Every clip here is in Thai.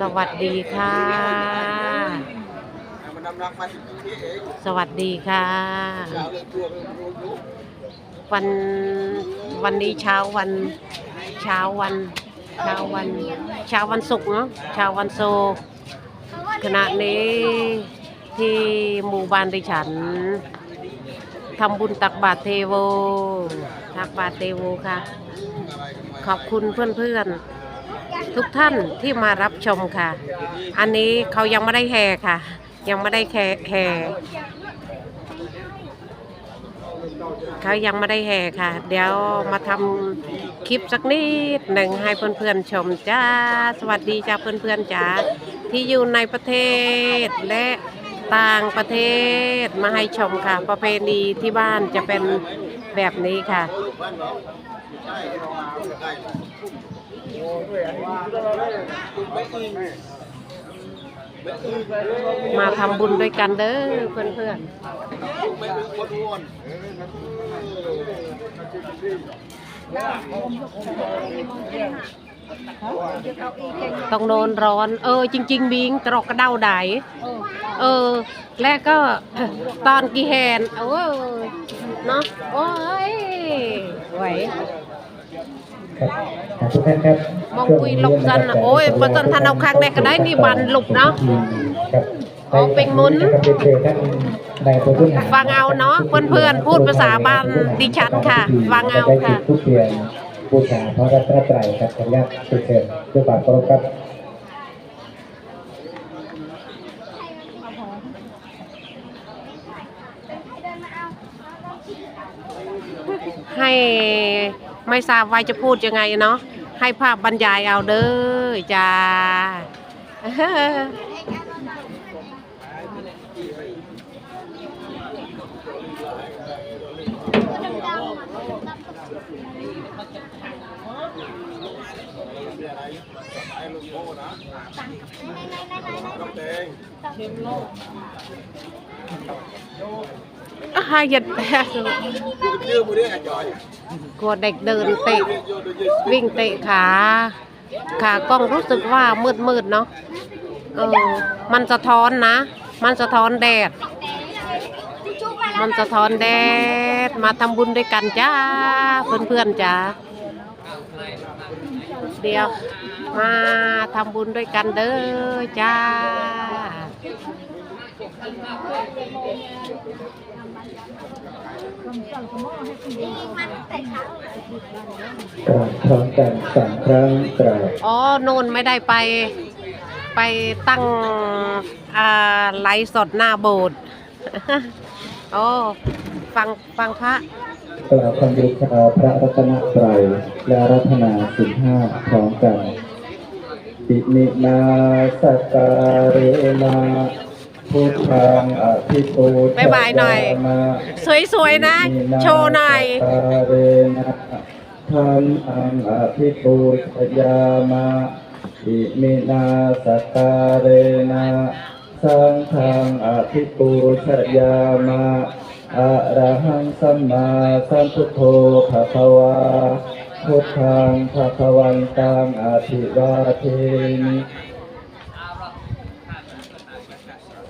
สวัสดีค่ะ มันนำรักมาถึงที่เองสวัสดีค่ะชาวเรือตัวเรือรู้รู้วันวันนี้เช้าวันเช้าวันเช้าวันเช้าวันศุกร์เนาะเช้าวันศุกร์ขณะนี้ที่หมู่บ้านดิฉันทำบุญตักบาตรเทโวตักบาตรเทโวค่ะ ขอบคุณเพื่อนๆ ทุกท่านที่มารับชมค่ะ อันนี้เขายังไม่ได้แห่ค่ะ ยังไม่ได้แห่เขายังไม่ได้แห่ค่ะ เดี๋ยวมาทำคลิปสักนิดหนึ่งให้เพื่อนๆชมจ้า สวัสดีจ้าเพื่อนๆจ้าที่อยู่ในประเทศและต่างประเทศมาให้ชมค่ะ ประเพณีที่บ้านจะเป็นแบบนี้ค่ะ มาทำบุญด้วยกันเด้อเพื่อนเป็นคนอ้วนๆต้องโดนร้อน เออ จริง ๆ บิงตรอกกระเด้าไดเออ แล้วก็ตอนกี่แหนเออเนาะโอ้ยไหว มองคุยหลบซันน่ะโอ้ยบ่ซันทันเอาข้างแรกก็ได้นี่บันหลุกเนาะครับอ๋อเป็นมุนครับเรียนเนายผู้บริหารฟังเอาเนาะเพื่อนๆ พูดภาษาบ้านดิฉันค่ะฟังเอาค่ะได้จุดทุกเทียนบูชาพระรัตนตรัยครับขออนุญาตเรียนเชิญด้วยความเคารพครับให้ ไม่ทราบว่าจะพูดยังไงเนาะให้ภาพบรรยายเอาเด้อจ้าไอ้ลูกโม่นะต้อดงอาหยัดยืมมือได้จอยกลัวเด็กเดินเตะ วิ่งเตะขา ขากล้องรู้สึกว่ามืดมืดเนาะเออมันสะท้อนนะ มันสะท้อนแดด มันสะท้อนแดด มาทำบุญด้วยกันจ้า เพื่อนๆจ้าเดี๋ยว มาทำบุญด้วยกันเด้อจ้า กราบพร้อมกันสามครั้งกราบอ๋อโน่นไม่ได้ไปไปตั้งอ่าไลฟ์สดหน้าโบสถ์ โอ้ฟังฟังพระกล่าวคำบูชาพระรัตนตรัยและรัตนาสินห้าพร้อมกันปิมินาสกการมาพุทธังอภิปูช บ๊ายบายหน่อยมาสวยๆนะ โชว์หน่อยสการนะธรรมังอภิปูชยามาอิมินาสการนะสังฆังอภิปูชยามาอะระหังสัมมาสัมพุทโธภะคะวาพุทธังภะคะวันตังอภิวาเทมิ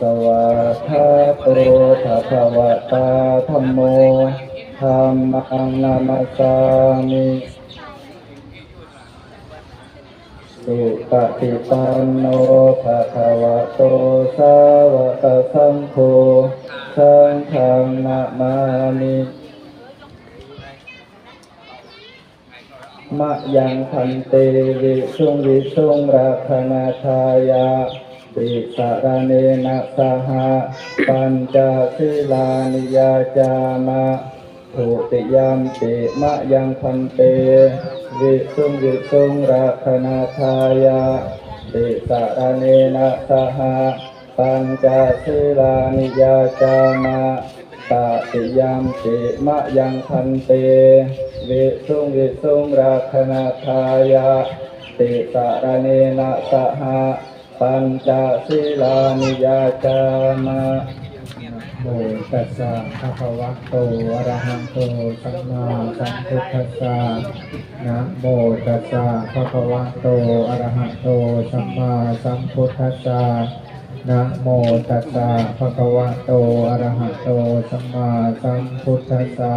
สวาคาโตภะคะวะตาธัมโมธัมมังนามัสามิสุปฏิปันโนภะคะวะโตสาวกสังโฆสังฆังนามามิมะยังพันเตวิสุงวิสุงราคณาทายา ติสารเนนะสหปัญจศีลานิยาจามะทุติยามปิมะยังพันเตวิสุงวิสุงรัคณาทายาติสารเนนะสหปัญจศีลานิยาจามะตติยามปิมะยังพันเตวิสุงวิสุงรัคณาทายาติสารเนนะสห ปัญจศีลานิยาจามะโมตัสสะภะคะวะโตอะระหะโตสัมมาสัมพุทธัสสะนะโมตัสสะภะคะวะโตอะระหะโตสัมมาสัมพุทธัสสะนะโมตัสสะภะคะวะโตอะระหะโตสัมมาสัมพุทธัสสะ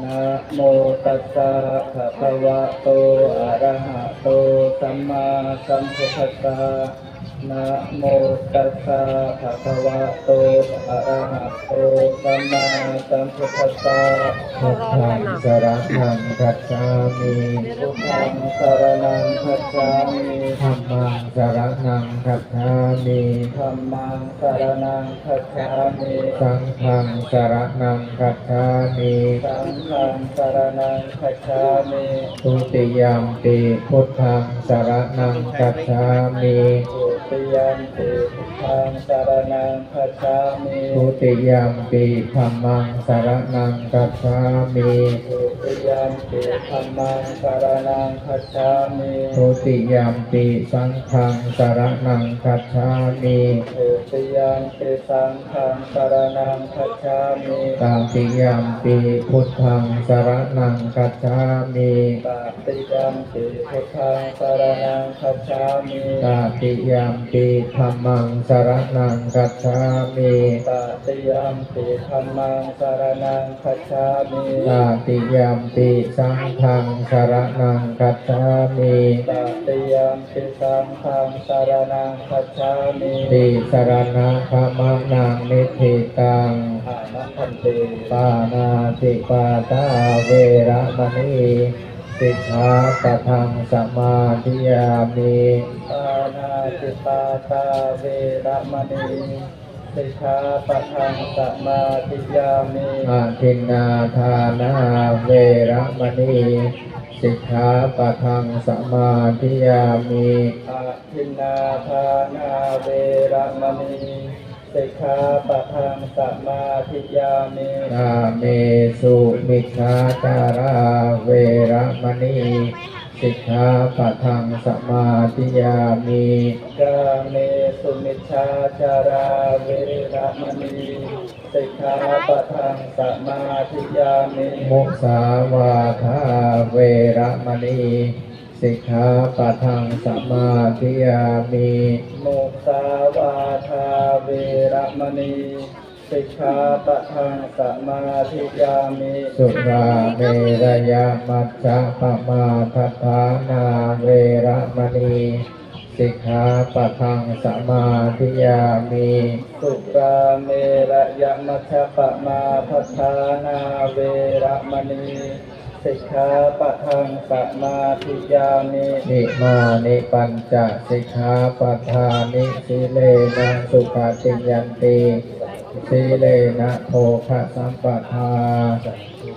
นะโมตัสสะภะคะวะโต อะระหะโต สัมมาสัมพุทธัสสะนะโมตัสสะภะคะวะโต อะระหะโต สัมมาสัมพุทธัสสะพุทธังสรณังคัจฉามิพุทธังสรณังคัจฉามิธัมมังสรณังคัจฉามิธัมมังสรณังคัจฉามิ สังฆังสรณังคัจฉามิสังฆังสารนังคัจฉามิทุติยมปิพุทธังสารนังคัจฉามิทุติยัมปิพุทธังสารนังคัจฉามิทุติยัมปิธัมมังสารนังคัจฉามิ ติยัมปิธัมมังสารนังคัจฉามิทุติยัมปิสังฆังสารนังคัจฉามิทุติยัมปิสังฆังสารนังคัจฉามิตาติยัมปิพุทธังสารนังคัจฉามิตาติยัมปิพุทธังสารนังคัจฉามิตาติยัมปิธัมมังสารนังคัจฉามิตาติยัมปิธัมมังสารนังคัจฉามิตาติยัมปิสังฆังสารนังคัจฉามิตาติยัมปิสังฆังสารนังคัจฉามิติสารณะขมังนังนิธิตังอานัพันเตปานาติปาตาเวระมณีสิกขาปะทังสมาธิยามิปานาติปาตาเวระมณี สิกขาปะทังสมาธิยามิอาทินนาทานาเวระมณีสิกขาปะทังสมาธิยามิอาทินนาทานาเวระมณีสิกขาปะทังสมาธิยามิกาเมสุมิชฌาจาราเวระมณี สิกขาปะทังสมาธิยามิกาเมสุมิชฌาจาราเวระมณีสิกขาปะทังสมาธิยามิมุสาวาทาเวระมณีสิกขาปะทังสมาธิยามิมุสาวาทาเวระมณี สิกขาปะทังสมาธิยามิสุราเมรยามัจจปมาทัฏฐานาเวระมณีสิกขาปะทังสมาธิยามิสุราเมรยามัจจปมาทัฏฐานาเวระมณีสิกขาปะทังสมาธิยามินิมานิปัญจสิกขาปะทานิสิเลนะสุขติยันติ สีเลนะโภคะสัมปทา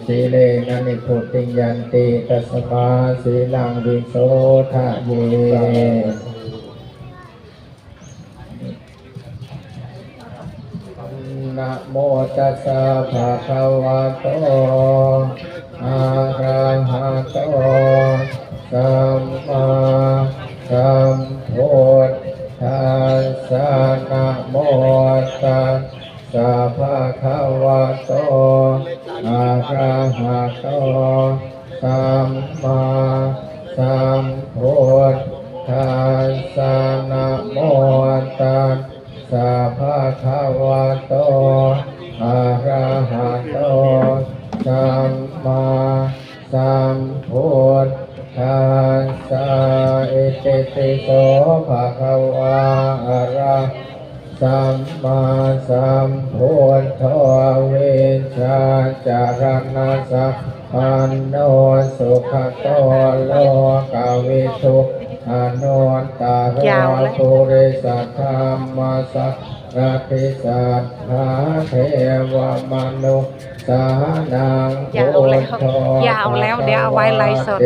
สีเลนะนิพุติยันติตัสมาสีลังวิโสทะเยนะโมตัสสะภะคะวะโตอะระหะโตสัมมาสัมพุทธัสสะนะโมตัส สะภะคะวะโตอะระหะโตสัมมาสัมพุทธัสสะนะโมตัสสะภะคะวะโตอะระหะโตสัมมาสัมพุทธัสสะอิติปิโสภะคะวะอะระสัมมาสัม พุทโธเวชาจารณะสัพันโนสุขโตโลกาวิทุอนุตตาโรยาวเลยปุริสัทธรรมสัพพิสัทธาเทวมนุสานังยาวแล้วพุทโธยาวแล้วเดี๋ยวเอาไว้ไลฟ์สด